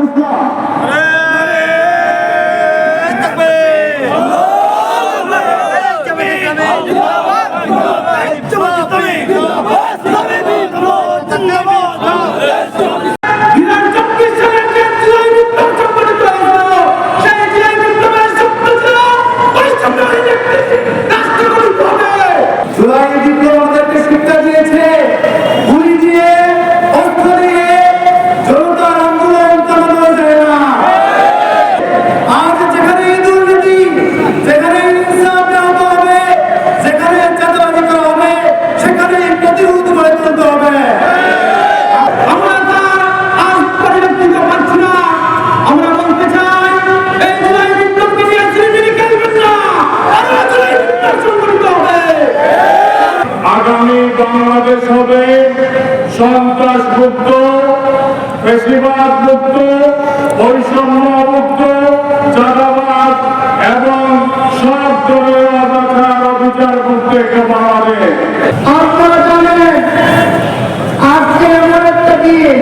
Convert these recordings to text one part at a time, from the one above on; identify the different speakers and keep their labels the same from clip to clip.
Speaker 1: Pakistan. হবে
Speaker 2: সন্ত্রাস মুক্ত বেশিবাদ মুক্ত, বৈষম্য মুক্ত, চাঁদাবাদ এবং সব ধরনের অনাচার অবিচার মুক্ত একটা বাংলাদেশ
Speaker 1: আপনারা জানেন, আজকে এমন একটা দিন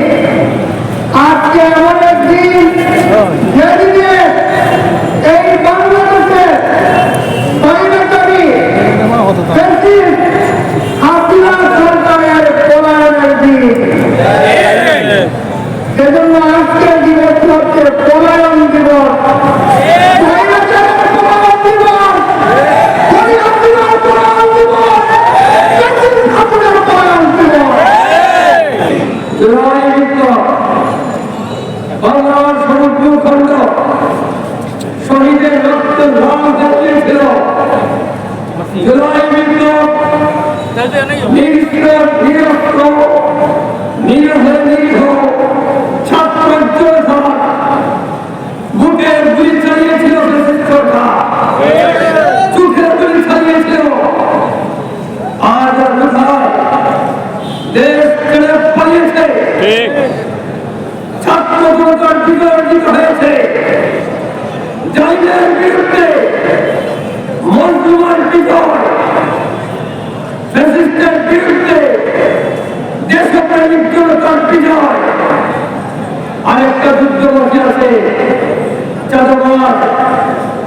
Speaker 1: বাংলার সমুদ্র খণ্ড শহীদের রক্ত রং ছিল। জুলাই বিপ্লব নিরস্ত্র নিরস্ত্র, নিরহ, নিরীহ ছাত্র যোদ্ধা বুকের গুলি চালিয়েছিল সরকার। চোখের গুলি চালিয়েছিল। আজ আর দেশ ছেড়ে পালিয়েছে। ছাত্র জনতার বিজয়। আরেকটা যুদ্ধ বসে আছে। দুর্নীতি